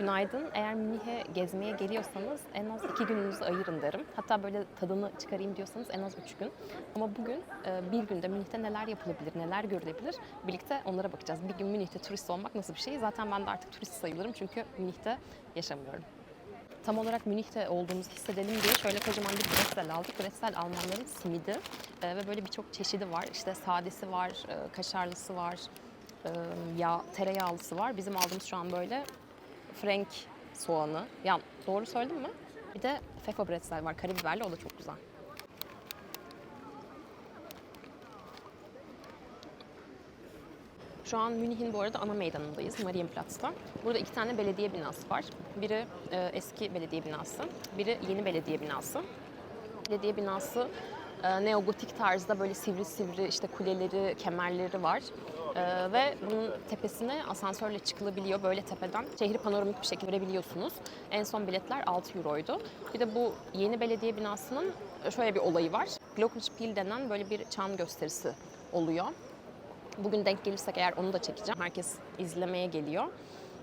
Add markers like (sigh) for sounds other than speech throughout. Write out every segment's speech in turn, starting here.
Günaydın. Eğer Münih'e gezmeye geliyorsanız en az iki gününüzü ayırın derim. Hatta böyle tadını çıkarayım diyorsanız en az üç gün. Ama bugün e, bir günde Münih'te neler yapılabilir, neler görülebilir birlikte onlara bakacağız. Bir gün Münih'te turist olmak nasıl bir şey? Zaten ben de artık turist sayılırım çünkü Münih'te yaşamıyorum. Tam olarak Münih'te olduğumuzu hissedelim diye şöyle kocaman bir Bressel aldık. Bressel Almanların simidi E, ve böyle birçok çeşidi var. İşte sadesi var, e, kaşarlısı var, e, yağ, tereyağlısı var. Bizim aldığımız şu an böyle Frank soğanı. Ya doğru söyledim mi? Bir de Fefo Bretzel var. Karabiberli o da çok güzel. Şu an Münih'in bu arada ana meydanındayız, Marienplatz'ta. Burada iki tane belediye binası var. Biri e, eski belediye binası, biri yeni belediye binası. Belediye binası e, neogotik tarzda böyle sivri sivri işte kuleleri, kemerleri var. E, ve bunun tepesine asansörle çıkılabiliyor böyle tepeden. Şehri panoramik bir şekilde görebiliyorsunuz. En son biletler 6 euroydu. Bir de bu yeni belediye binasının şöyle bir olayı var. Glockenspiel denen böyle bir çan gösterisi oluyor. Bugün denk gelirsek eğer onu da çekeceğim. Herkes izlemeye geliyor.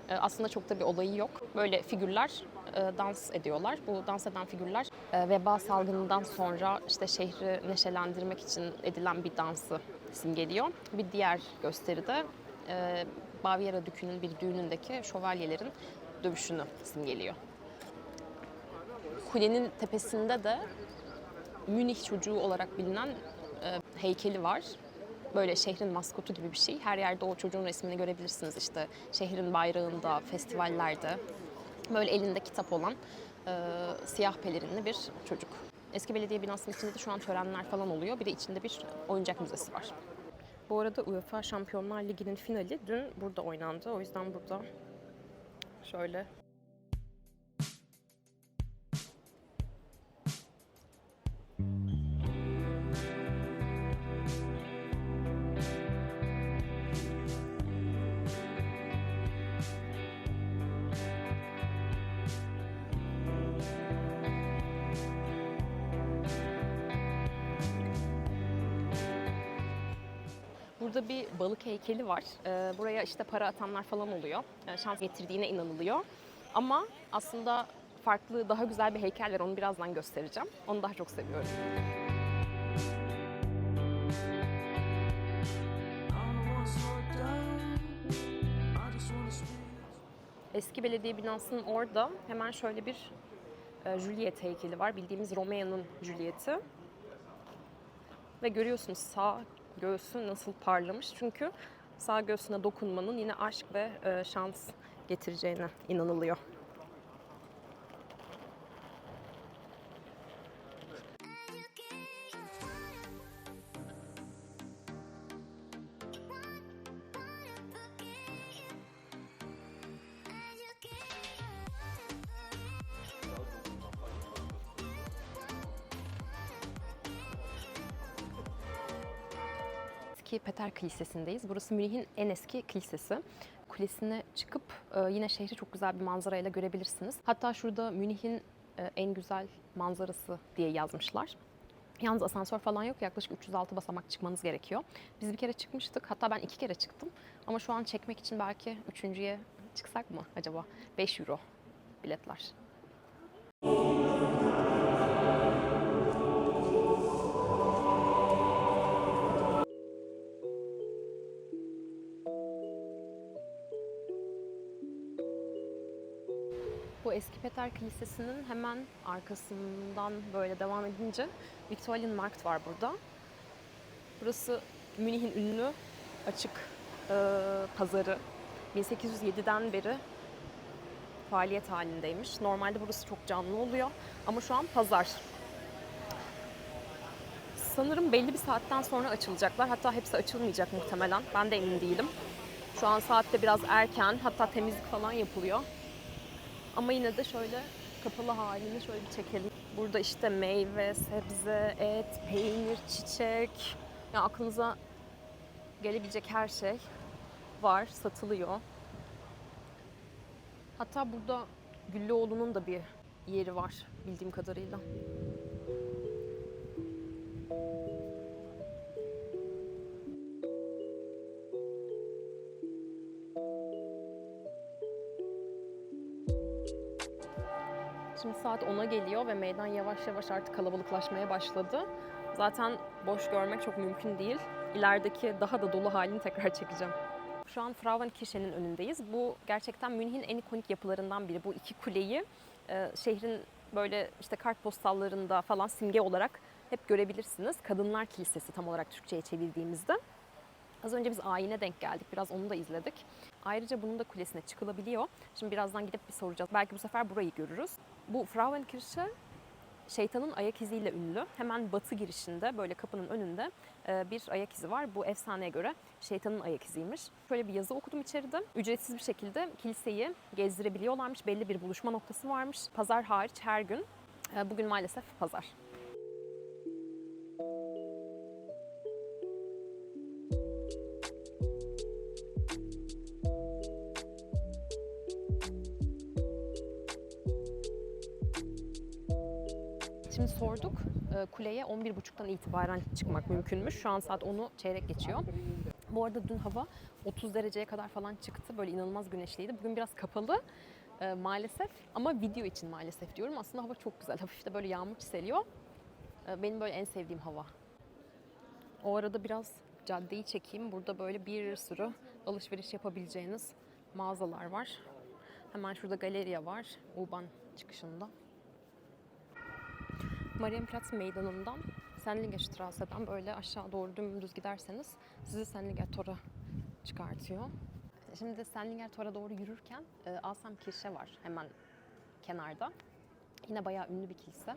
Ee, Aslında çok da bir olayı yok. Böyle figürler e, dans ediyorlar. Bu dans eden figürler e, veba salgınından sonra işte şehri neşelendirmek için edilen bir dansı simgeliyor. Bir diğer gösteride e, Baviera Dükü'nün bir düğünündeki şövalyelerin dövüşünü simgeliyor. Kulenin tepesinde de Münih çocuğu olarak bilinen e, heykeli var. Böyle şehrin maskotu gibi bir şey. Her yerde o çocuğun resmini görebilirsiniz işte şehrin bayrağında, festivallerde. Böyle elinde kitap olan e, siyah pelerinli bir çocuk. Eski belediye binasının içinde de şu an törenler falan oluyor. Bir de içinde bir oyuncak müzesi var. Bu arada UEFA Şampiyonlar Ligi'nin finali dün burada oynandı. O yüzden burada şöyle balık heykeli var. Ee, buraya işte para atanlar falan oluyor. Yani şans getirdiğine inanılıyor. Ama aslında farklı, daha güzel bir heykel var. Onu birazdan göstereceğim. Onu daha çok seviyorum. Eski belediye binasının orada hemen şöyle bir e, Juliet heykeli var. Bildiğimiz Romeo'nun Juliet'i. Ve görüyorsunuz sağ göğsü nasıl parlamış. Çünkü sağ göğsüne dokunmanın yine aşk ve e, şans getireceğine inanılıyor. Eski Peter Kilisesi'ndeyiz. Burası Münih'in en eski kilisesi. Kulesine çıkıp e, yine şehri çok güzel bir manzarayla görebilirsiniz. Hatta şurada Münih'in e, en güzel manzarası diye yazmışlar. Yalnız asansör falan yok. Yaklaşık 306 basamak çıkmanız gerekiyor. Biz bir kere çıkmıştık. Hatta ben iki kere çıktım. Ama şu an çekmek için belki üçüncüye çıksak mı acaba? 5 euro biletler. Bu eski Peter Kilisesi'nin hemen arkasından böyle devam edince Viktualienmarkt var burada. Burası Münih'in ünlü açık e, pazarı. 1807'den beri faaliyet halindeymiş. Normalde burası çok canlı oluyor ama şu an pazar. Sanırım belli bir saatten sonra açılacaklar. Hatta hepsi açılmayacak muhtemelen. Ben de emin değilim. Şu an saatte biraz erken. Hatta temizlik falan yapılıyor. Ama yine de şöyle kapalı halini şöyle bir çekelim. Burada işte meyve, sebze, et, peynir, çiçek. Ya aklınıza gelebilecek her şey var, satılıyor. Hatta burada Güllüoğlu'nun da bir yeri var bildiğim kadarıyla. Saat 10'a geliyor ve meydan yavaş yavaş artık kalabalıklaşmaya başladı. Zaten boş görmek çok mümkün değil. İlerideki daha da dolu halini tekrar çekeceğim. Şu an Frauenkirche'nin önündeyiz. Bu gerçekten Münih'in en ikonik yapılarından biri. Bu iki kuleyi e, şehrin böyle işte kartpostallarında falan simge olarak hep görebilirsiniz. Kadınlar Kilisesi tam olarak Türkçe'ye çevirdiğimizde. Az önce biz ayine denk geldik. Biraz onu da izledik. Ayrıca bunun da kulesine çıkılabiliyor. Şimdi birazdan gidip bir soracağız. Belki bu sefer burayı görürüz. Bu Frauenkirche şeytanın ayak iziyle ünlü. Hemen batı girişinde böyle kapının önünde e, bir ayak izi var. Bu efsaneye göre şeytanın ayak iziymiş. Şöyle bir yazı okudum içeride. Ücretsiz bir şekilde kiliseyi gezdirebiliyorlarmış. Belli bir buluşma noktası varmış. Pazar hariç her gün. E, Bugün maalesef pazar. Kuleye 11.30'dan itibaren çıkmak mümkünmüş. Şu an saat 10'u çeyrek geçiyor. Bu arada dün hava 30 dereceye kadar falan çıktı. Böyle inanılmaz güneşliydi. Bugün biraz kapalı e, maalesef ama video için maalesef diyorum. Aslında hava çok güzel. Hafif de böyle yağmur çiseliyor. E, Benim böyle en sevdiğim hava. O arada biraz caddeyi çekeyim. Burada böyle bir sürü alışveriş yapabileceğiniz mağazalar var. Hemen şurada galeriya var. U-Bahn çıkışında. Marienplatz meydanından Sendlingerstrasse'den böyle aşağı doğru dümdüz giderseniz sizi Sendlinger Tor'a çıkartıyor. Şimdi Sendlinger Tor'a doğru yürürken e, Asam Kirche var hemen kenarda. Yine bayağı ünlü bir kilise.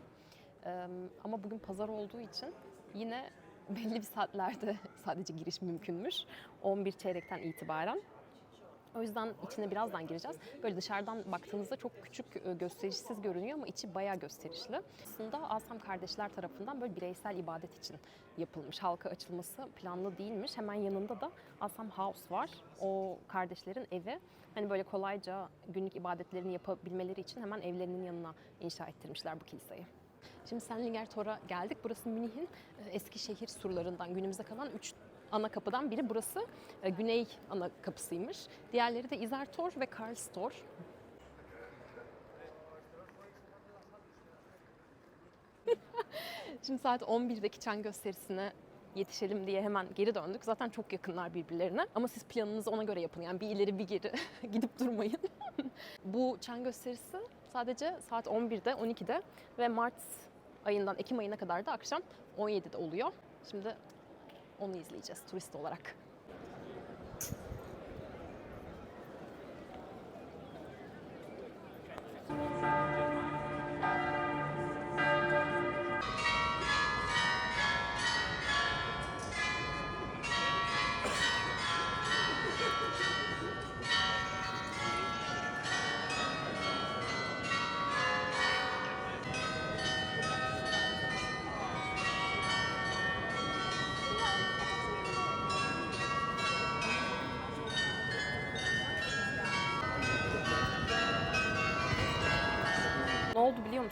E, ama bugün pazar olduğu için yine belli bir saatlerde (laughs) sadece giriş mümkünmüş. 11 çeyrekten itibaren. O yüzden içine birazdan gireceğiz. Böyle dışarıdan baktığınızda çok küçük, e, gösterişsiz görünüyor ama içi bayağı gösterişli. Aslında Asam kardeşler tarafından böyle bireysel ibadet için yapılmış. Halka açılması planlı değilmiş. Hemen yanında da Asam House var. O kardeşlerin evi. Hani böyle kolayca günlük ibadetlerini yapabilmeleri için hemen evlerinin yanına inşa ettirmişler bu kiliseyi. Şimdi Senlinger Tor'a geldik. Burası Münih'in e, eski şehir surlarından günümüze kalan 3 ana kapıdan biri burası e, güney ana kapısıymış. Diğerleri de Isertor ve Karlstor. (laughs) Şimdi saat 11'deki çan gösterisine yetişelim diye hemen geri döndük. Zaten çok yakınlar birbirlerine. Ama siz planınızı ona göre yapın. Yani bir ileri bir geri (laughs) gidip durmayın. (laughs) Bu çan gösterisi sadece saat 11'de, 12'de ve Mart ayından Ekim ayına kadar da akşam 17'de oluyor. Şimdi onu izleyeceğiz turist olarak.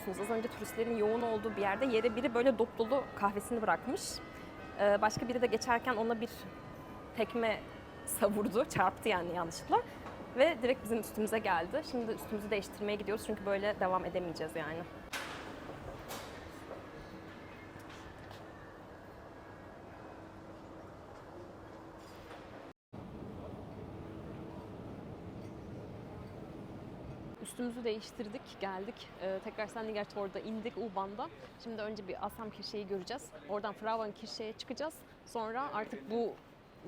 Musunuz? Az önce turistlerin yoğun olduğu bir yerde yere biri böyle dop dolu kahvesini bırakmış. Ee, başka biri de geçerken ona bir tekme savurdu, çarptı yani yanlışlıkla. Ve direkt bizim üstümüze geldi. Şimdi üstümüzü değiştirmeye gidiyoruz çünkü böyle devam edemeyeceğiz yani. Üstümüzü değiştirdik, geldik. Ee, tekrar Sendlinger Tor'da indik U-Bahn'da. Şimdi önce bir Assam Kirşe'yi göreceğiz. Oradan Frauenkirche'ye çıkacağız. Sonra artık bu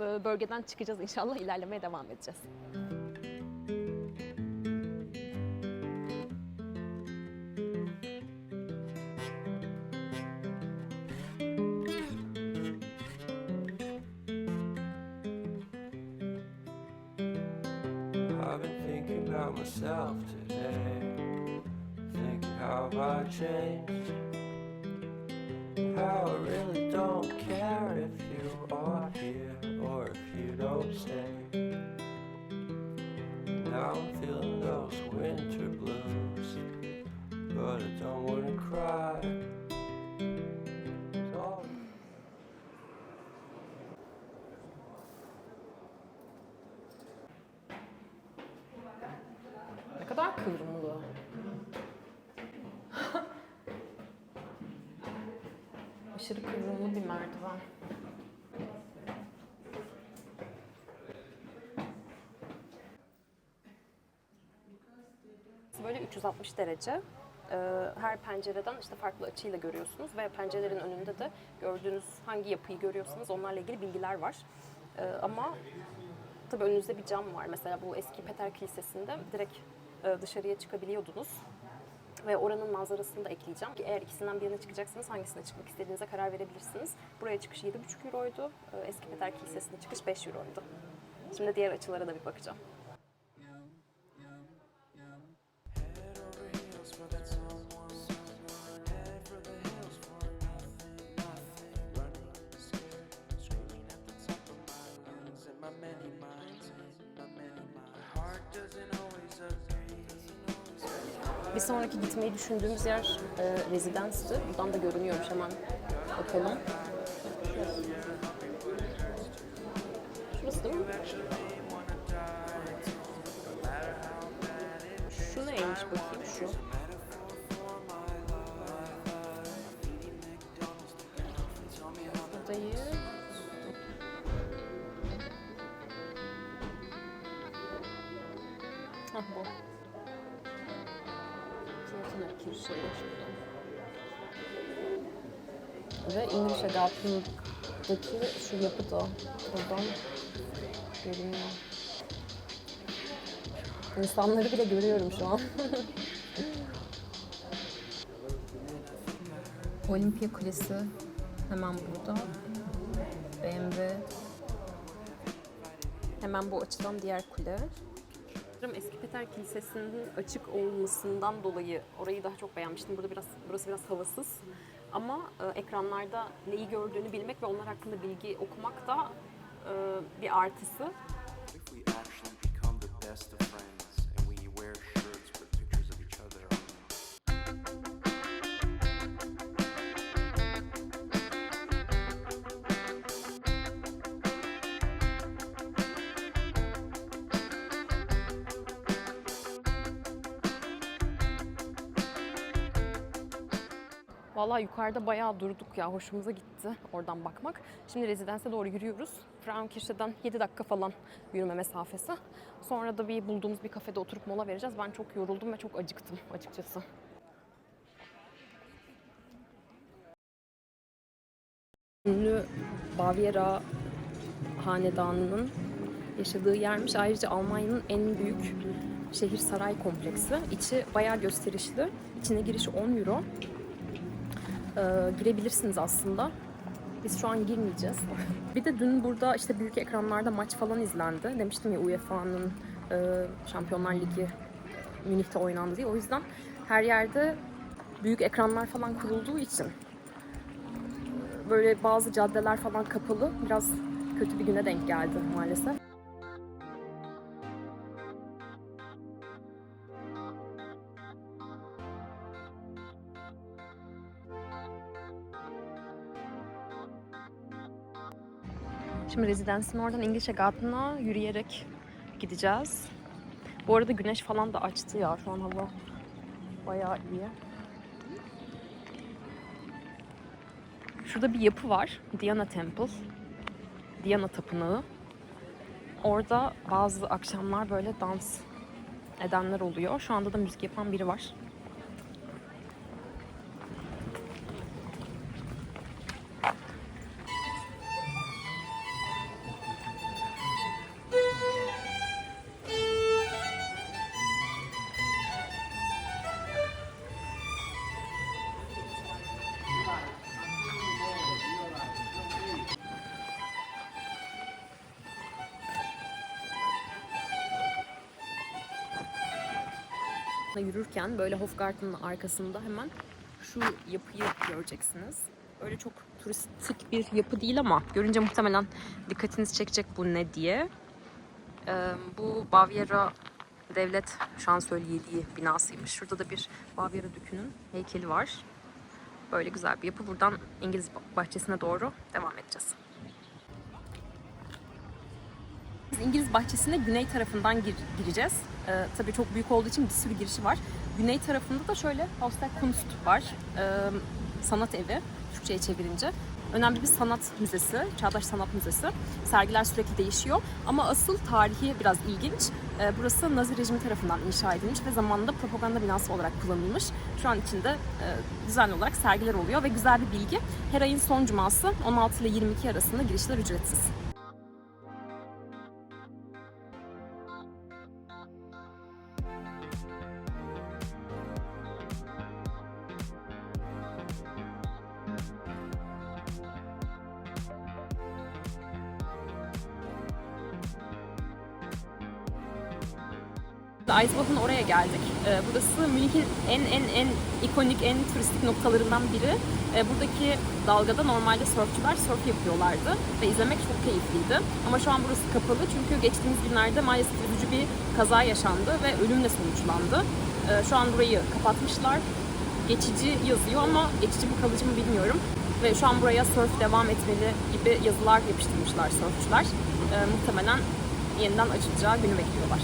e, bölgeden çıkacağız inşallah. ilerlemeye devam edeceğiz. I've lonesome. Now I'm feeling those winter blues, but I don't wanna cry. Ne kadar kıvrımlı. Aşırı kıvrımlı bir merdiven. 360 derece. Ee, Her pencereden işte farklı açıyla görüyorsunuz ve pencerelerin önünde de gördüğünüz hangi yapıyı görüyorsanız onlarla ilgili bilgiler var. Ee, Ama tabii önünüzde bir cam var. Mesela bu eski Peter Kilisesi'nde direkt e, dışarıya çıkabiliyordunuz. Ve oranın manzarasını da ekleyeceğim. Eğer ikisinden birine çıkacaksınız hangisine çıkmak istediğinize karar verebilirsiniz. Buraya çıkış 7,5 euroydu. Ee, Eski Peter Kilisesi'ne çıkış 5 euroydu. Şimdi diğer açılara da bir bakacağım. Bir sonraki gitmeyi düşündüğümüz yer e, rezidanstı. Buradan da görünüyormuş hemen bakalım. Şurası Ve İngilizce Garden'daki şu yapı da oradan görünüyor. İnsanları bile görüyorum şu an. (laughs) Olimpiya Kulesi hemen burada. BMW. Hemen bu açıdan diğer kule. Sanırım Eski Peter Kilisesi'nin açık olmasından dolayı orayı daha çok beğenmiştim. Burada biraz burası biraz havasız. Ama e, ekranlarda neyi gördüğünü bilmek ve onlar hakkında bilgi okumak da e, bir artısı. Vallahi yukarıda bayağı durduk ya. Hoşumuza gitti oradan bakmak. Şimdi rezidansa doğru yürüyoruz. Frauenkirche'den 7 dakika falan yürüme mesafesi. Sonra da bir bulduğumuz bir kafede oturup mola vereceğiz. Ben çok yoruldum ve çok acıktım açıkçası. Ünlü Baviera hanedanının yaşadığı yermiş. Ayrıca Almanya'nın en büyük şehir saray kompleksi. İçi bayağı gösterişli. İçine girişi 10 euro. Ee, girebilirsiniz aslında. Biz şu an girmeyeceğiz. (laughs) bir de dün burada işte büyük ekranlarda maç falan izlendi. Demiştim ya UEFA'nın e, Şampiyonlar Ligi Münih'te oynandı diye. O yüzden her yerde büyük ekranlar falan kurulduğu için böyle bazı caddeler falan kapalı. Biraz kötü bir güne denk geldi maalesef. Şimdi rezidansın oradan İngilizce Garden'a yürüyerek gideceğiz. Bu arada güneş falan da açtı ya. Şu an hava bayağı iyi. Şurada bir yapı var. Diana Temple. Diana Tapınağı. Orada bazı akşamlar böyle dans edenler oluyor. Şu anda da müzik yapan biri var. Yürürken böyle Hofgarten'ın arkasında hemen şu yapıyı göreceksiniz. Öyle çok turistik bir yapı değil ama görünce muhtemelen dikkatinizi çekecek bu ne diye. Ee, bu Baviera Devlet Şansölyeliği binasıymış. Şurada da bir Baviera Dükü'nün heykeli var. Böyle güzel bir yapı. Buradan İngiliz bahçesine doğru devam edeceğiz. Biz İngiliz bahçesine güney tarafından gir- gireceğiz. Ee, tabii çok büyük olduğu için bir sürü girişi var. Güney tarafında da şöyle Hostel Kunst var. Ee, sanat evi. Türkçe'ye çevirince. Önemli bir sanat müzesi, Çağdaş Sanat Müzesi. Sergiler sürekli değişiyor ama asıl tarihi biraz ilginç. Ee, Burası Nazi rejimi tarafından inşa edilmiş ve zamanında propaganda binası olarak kullanılmış. Şu an içinde e, düzenli olarak sergiler oluyor ve güzel bir bilgi. Her ayın son cuması 16 ile 22 arasında girişler ücretsiz. Eisbach'ın oraya geldik. Ee, Burası Münih'in en en en ikonik, en turistik noktalarından biri. Ee, Buradaki dalgada normalde sörfçüler sörf yapıyorlardı ve izlemek çok keyifliydi. Ama şu an burası kapalı çünkü geçtiğimiz günlerde maalesef üzücü bir kaza yaşandı ve ölümle sonuçlandı. Ee, Şu an burayı kapatmışlar. Geçici yazıyor ama geçici mi kalıcı mı bilmiyorum. Ve şu an buraya sörf devam etmeli gibi yazılar yapıştırmışlar sörfçüler. Muhtemelen yeniden açılacağı günü bekliyorlar.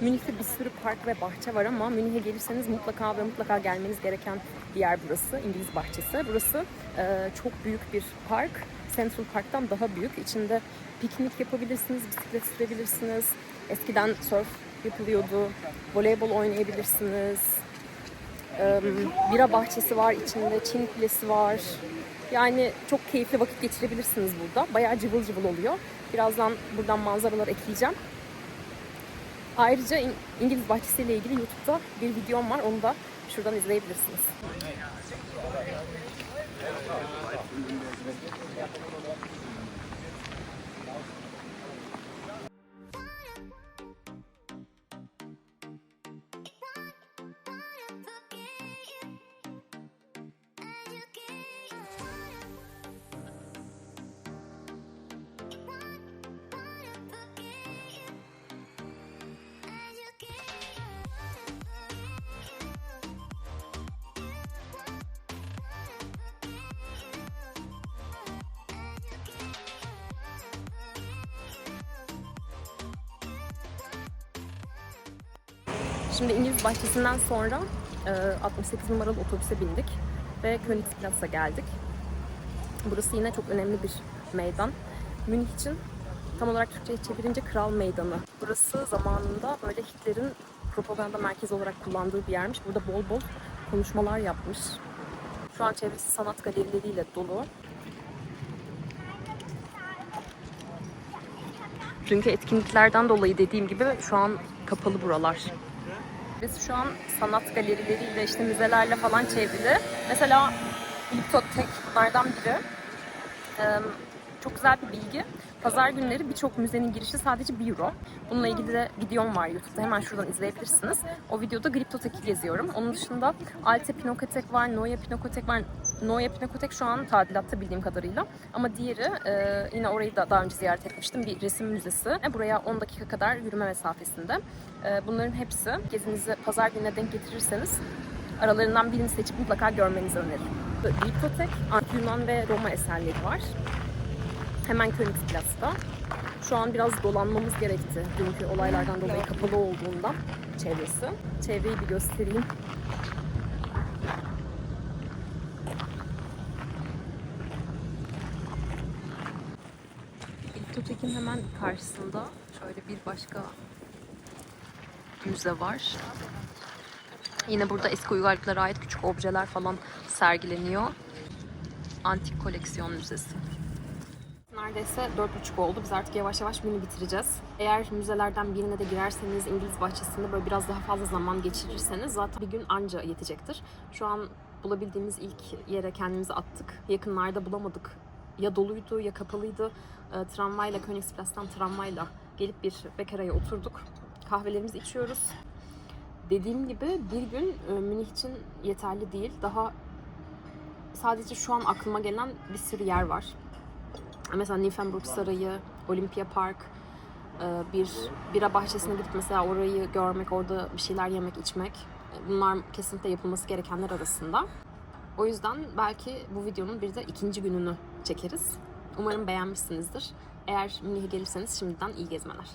Münih'te bir sürü park ve bahçe var ama Münih'e gelirseniz mutlaka ve mutlaka gelmeniz gereken bir yer burası. İngiliz Bahçesi. Burası e, çok büyük bir park. Central Park'tan daha büyük. İçinde piknik yapabilirsiniz, bisiklet sürebilirsiniz. Eskiden surf yapılıyordu. Voleybol oynayabilirsiniz. E, bira bahçesi var içinde, Çin Kulesi var. Yani çok keyifli vakit geçirebilirsiniz burada. Bayağı cıvıl cıvıl oluyor. Birazdan buradan manzaralar ekleyeceğim. Ayrıca İng- İngiliz bahçesi ile ilgili YouTube'da bir videom var. Onu da şuradan izleyebilirsiniz. Şimdi İngiliz bahçesinden sonra e, 68 numaralı otobüse bindik ve Königsplatz'a geldik. Burası yine çok önemli bir meydan. Münih için tam olarak Türkçe'ye çevirince Kral Meydanı. Burası zamanında böyle Hitler'in propaganda merkezi olarak kullandığı bir yermiş. Burada bol bol konuşmalar yapmış. Şu an çevresi sanat galerileriyle dolu. Çünkü etkinliklerden dolayı dediğim gibi şu an kapalı buralar. Biz şu an sanat galerileriyle işte müzelerle falan çevrili. Mesela Liptotek bunlardan biri. Ee, çok güzel bir bilgi. Pazar günleri birçok müzenin girişi sadece 1 euro. Bununla ilgili de videom var YouTube'da. Hemen şuradan izleyebilirsiniz. O videoda Griptotek'i geziyorum. Onun dışında Alte Pinakotek var, Neue Pinakotek var. Neue Pinakotek şu an tadilatta bildiğim kadarıyla. Ama diğeri e, yine orayı da daha önce ziyaret etmiştim. Bir resim müzesi. Buraya 10 dakika kadar yürüme mesafesinde. E, bunların hepsi gezinizi pazar gününe denk getirirseniz aralarından birini seçip mutlaka görmenizi öneririm. Antik Yunan ve Roma eserleri var. Hemen Königsplatz'ta. Şu an biraz dolanmamız gerekti. Dünkü olaylardan dolayı kapalı olduğundan çevresi. Çevreyi bir göstereyim. İltotek'in hemen karşısında şöyle bir başka müze var. Yine burada eski uygarlıklara ait küçük objeler falan sergileniyor. Antik Koleksiyon Müzesi. Neredeyse dört buçuk oldu. Biz artık yavaş yavaş günü bitireceğiz. Eğer müzelerden birine de girerseniz İngiliz bahçesinde böyle biraz daha fazla zaman geçirirseniz zaten bir gün anca yetecektir. Şu an bulabildiğimiz ilk yere kendimizi attık. Yakınlarda bulamadık. Ya doluydu ya kapalıydı. E, tramvayla Königsplatz'tan tramvayla gelip bir bekaraya oturduk. kahvelerimizi içiyoruz. Dediğim gibi bir gün e, Münih için yeterli değil. Daha sadece şu an aklıma gelen bir sürü yer var. Mesela Nymphenburg Sarayı, Olympia Park, e, bir bira bahçesine gidip mesela orayı görmek, orada bir şeyler yemek, içmek. e, Bunlar kesinlikle yapılması gerekenler arasında. O yüzden belki bu videonun bir de ikinci gününü çekeriz. Umarım beğenmişsinizdir. Eğer Münih'e gelirseniz şimdiden iyi gezmeler.